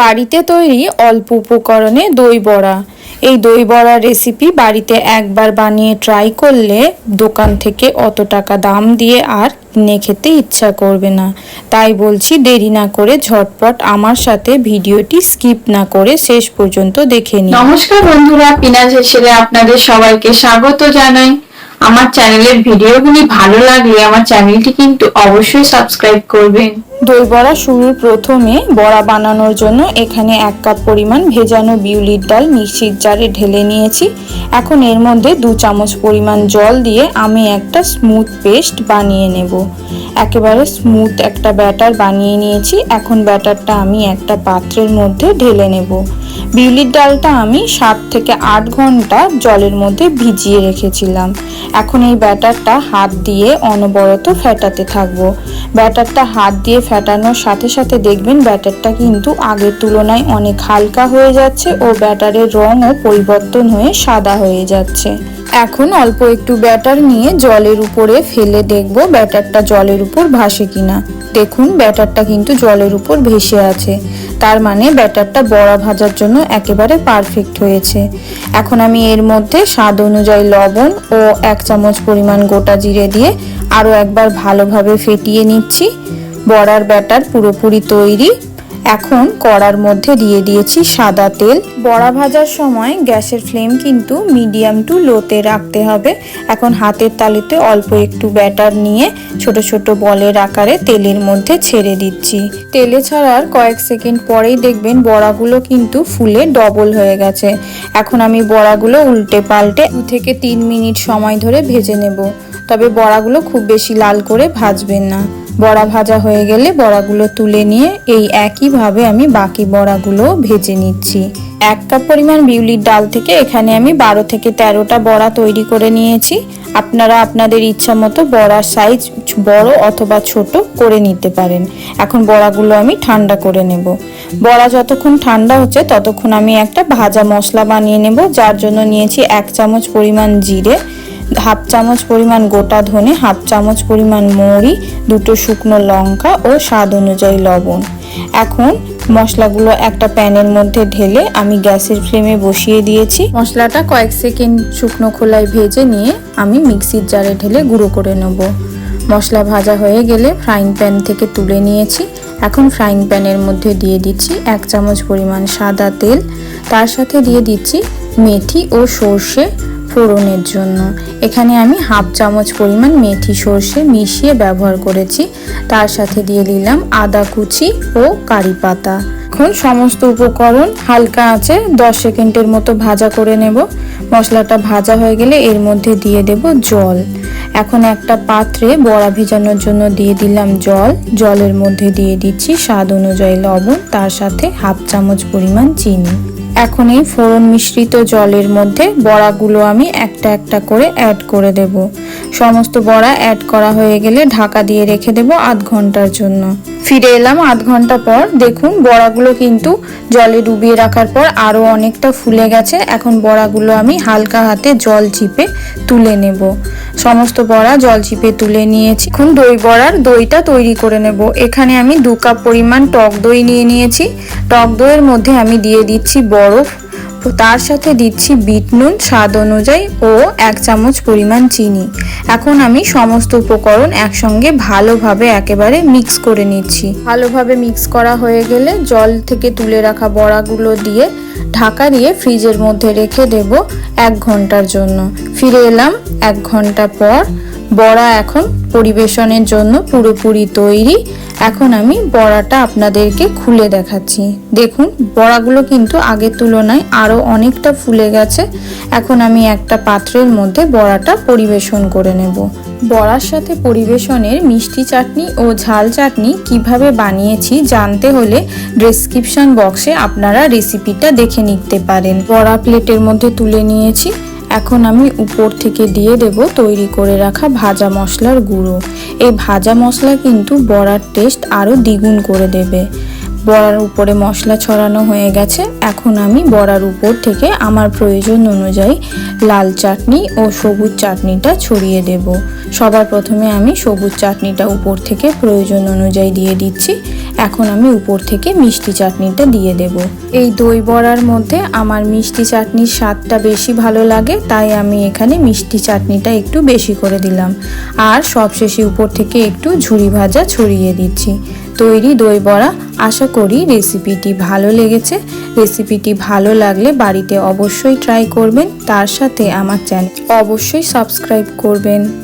বাড়িতে তৈরি অল্প উপকরণে দই বড়া। এই দই বড়ার রেসিপি বাড়িতে একবার বানিয়ে ট্রাই করলে দোকান থেকে অত টাকা দাম দিয়ে আর কিনে খেতে ইচ্ছা করবে না। তাই বলছি দেরি না করে ঝটপট আমার সাথে ভিডিওটি স্কিপ না করে শেষ পর্যন্ত দেখে নিন। নমস্কার বন্ধুরা, পিনাজ হেসেলে আপনাদের সবাইকে স্বাগত জানাই। আমার চ্যানেলের ভিডিওগুলি ভালো লাগলে আমার চ্যানেলটি কিন্তু অবশ্যই সাবস্ক্রাইব করবেন। দই বড়া শুরুর প্রথমে বড়া বানানোর জন্য এখানে এক কাপ পরিমাণ ভেজানো বিউলির ডাল মিক্সির জারে ঢেলে নিয়েছি। এখন এর মধ্যে দু চামচ পরিমাণ জল দিয়ে আমি একটা স্মুথ পেস্ট বানিয়ে নেব। একেবারে স্মুথ একটা ব্যাটার বানিয়ে নিয়েছি। এখন ব্যাটারটা আমি একটা পাত্রের মধ্যে ঢেলে নেব। বিউলির ডালটা আমি সাত থেকে আট ঘণ্টা জলের মধ্যে ভিজিয়ে রেখেছিলাম। এখন এই ব্যাটারটা হাত দিয়ে অনবরত ফেটাতে থাকব। ব্যাটারটা হাত দিয়ে ফেটানোর সাথে সাথে দেখবেন ব্যাটারটা কিন্তু আগের তুলনায় অনেক হালকা হয়ে যাচ্ছে ও ব্যাটারের রঙও পরিবর্তন হয়ে সাদা হয়ে যাচ্ছে। এখন অল্প একটু ব্যাটার নিয়ে জলের উপরে ফেলে দেখব ব্যাটারটা জলের উপর ভাসে কিনা। দেখুন, ব্যাটারটা কিন্তু জলের উপর ভেসে আছে। তার মানে ব্যাটারটা বড়া ভাজার জন্য একেবারে পারফেক্ট হয়েছে। এখন আমি এর মধ্যে স্বাদ অনুযায়ী লবণ ও এক চামচ পরিমাণ গোটা জিরে দিয়ে আরও একবার ভালোভাবে ফেটিয়ে নিচ্ছি। বড়ার ব্যাটার পুরোপুরি তৈরি। এখন কড়ার মধ্যে দিয়ে দিয়েছি সাদা তেল। বড়া ভাজার সময় গ্যাসের ফ্লেম কিন্তু মিডিয়াম টু লোতে রাখতে হবে। এখন হাতের তালুতে অল্প একটু ব্যাটার নিয়ে ছোট ছোট বলের আকারে তেলের মধ্যে ছেড়ে দিচ্ছি। তেলে ছাড়ার কয়েক সেকেন্ড পরেই দেখবেন বড়াগুলো কিন্তু ফুলে ডবল হয়ে গেছে। এখন আমি বড়াগুলো উল্টে পাল্টে দু থেকে তিন মিনিট সময় ধরে ভেজে নেব। তবে বড়াগুলো খুব বেশি লাল করে ভাজবেন না। বড়া ভাজা হয়ে গেলে বড়াগুলো তুলে নিয়ে এই একইভাবে আমি বাকি বড়াগুলো ভেজে নিচ্ছি। এক কাপ পরিমাণ বিউলির ডাল থেকে এখানে আমি বারো থেকে তেরোটা বড়া তৈরি করে নিয়েছি। আপনারা আপনাদের ইচ্ছা মতো বড়ার সাইজ বড় অথবা ছোট করে নিতে পারেন। এখন বড়াগুলো আমি ঠান্ডা করে নেব। বড়া যতক্ষণ ঠান্ডা হচ্ছে ততক্ষণ আমি একটা ভাজা মশলা বানিয়ে নেব, যার জন্য নিয়েছি এক চামচ পরিমাণ জিরে হাফ চামচ পরিমাণ গোটা ধনে, হাফ চামচ পরিমাণ মৌরি, দুটো শুকনো লঙ্কা ও স্বাদ অনুযায়ী লবণ। এখন মশলাগুলো একটা প্যানের মধ্যে ঢেলে আমি গ্যাসের ফ্লেমে বসিয়ে দিয়েছি। মশলাটা কয়েক সেকেন্ড শুকনো খোলায় ভেজে নিয়ে আমি মিক্সির জারে ঢেলে গুঁড়ো করে নেব। মশলা ভাজা হয়ে গেলে ফ্রাইং প্যান থেকে তুলে নিয়েছি। এখন ফ্রাইং প্যানের মধ্যে দিয়ে দিচ্ছি এক চামচ পরিমাণ সাদা তেল। তার সাথে দিয়ে দিচ্ছি মেথি ও সর্ষে। ফোড়নের জন্য। এখানে আমি হাফ চামচ পরিমাণ মেথি সর্ষে মিশিয়ে ব্যবহার করেছি। তার সাথে দিয়ে দিলাম আদা কুচি ও কারি পাতা। এখন সমস্ত উপকরণ হালকা আছে দশ সেকেন্ডের মতো ভাজা করে নেব। মশলাটা ভাজা হয়ে গেলে এর মধ্যে দিয়ে দেব জল। এখন একটা পাত্রে বড়া ভেজানোর জন্য দিয়ে দিলাম জল। জলের মধ্যে দিয়ে দিচ্ছি স্বাদ অনুযায়ী লবণ, তার সাথে হাফ চামচ পরিমাণ চিনি। এখন এই ফোড়ন মিশ্রিত জলের মধ্যে বড়াগুলো আমি একটা একটা করে অ্যাড করে দেব। সমস্ত বড়া অ্যাড করা হয়ে গেলে ঢাকা দিয়ে রেখে দেব আধ ঘণ্টার জন্য। ফিরে এলাম আধ ঘণ্টা পর। দেখুন, বড়াগুলো কিন্তু জলে ডুবিয়ে রাখার পর আরও অনেকটা ফুলে গেছে। এখন বড়াগুলো আমি হালকা হাতে জল চিপে তুলে নেব। সমস্ত বড়া জল চিপে তুলে নিয়েছি। এখন দই বড়ার দইটা তৈরি করে নেব। এখানে আমি দু কাপ পরিমাণ টক দই নিয়ে নিয়েছি। টক দইয়ের মধ্যে আমি দিয়ে দিচ্ছি বরফ। তার সাথে দিচ্ছি বিট নুন, স্বাদ অনুযায়ী ও এক চামচ পরিমাণ চিনি। এখন আমি সমস্ত উপকরণ একসঙ্গে ভালোভাবে একেবারে মিক্স করে নিচ্ছি। ভালোভাবে মিক্স করা হয়ে গেলে জল থেকে তুলে রাখা বড়াগুলো দিয়ে ঢাকা দিয়ে ফ্রিজের মধ্যে রেখে দেব এক ঘণ্টার জন্য। ফিরে এলাম এক ঘণ্টা পর। বড়া এখন পরিবেশনের জন্য পুরোপুরি তৈরি। এখন আমি বড়াটা আপনাদেরকে খুলে দেখাচ্ছি। দেখুন, বড়াগুলো কিন্তু আগের তুলনায় আরও অনেকটা ফুলে গেছে। এখন আমি একটা পাত্রের মধ্যে বড়াটা পরিবেশন করে নেব। বড়ার সাথে পরিবেশনের মিষ্টি চাটনি ও ঝাল চাটনি কীভাবে বানিয়েছি জানতে হলে ডেসক্রিপশন বক্সে আপনারা রেসিপিটা দেখে নিতে পারেন। বড়া প্লেটের মধ্যে তুলে নিয়েছি। এখন আমি উপর থেকে দিয়ে দেব তৈরি করে রাখা ভাজা মশলার গুঁড়ো। এই ভাজা মশলা কিন্তু বড়ার টেস্ট আরও দ্বিগুণ করে দেবে। বড়ার উপরে মশলা ছড়ানো হয়ে গেছে। এখন আমি বড়ার উপর থেকে আমার প্রয়োজন অনুযায়ী লাল চাটনি ও সবুজ চাটনিটা ছড়িয়ে দেব। সবার প্রথমে আমি সবুজ চাটনিটা উপর থেকে প্রয়োজন অনুযায়ী দিয়ে দিচ্ছি। এখন আমি উপর থেকে মিষ্টি চাটনিটা দিয়ে দেব। এই দই বড়ার মধ্যে আমার মিষ্টি চাটনির স্বাদটা বেশি ভালো লাগে, তাই আমি এখানে মিষ্টি চাটনিটা একটু বেশি করে দিলাম। আর সবশেষে উপর থেকে একটু ঝুরি ভাজা ছড়িয়ে দিচ্ছি। তৈরি দই বড়া। আশা করি রেসিপিটি ভালো লেগেছে। রেসিপিটি ভালো লাগলে বাড়িতে অবশ্যই ট্রাই করবেন। তার সাথে আমার চ্যানেল অবশ্যই সাবস্ক্রাইব করবেন।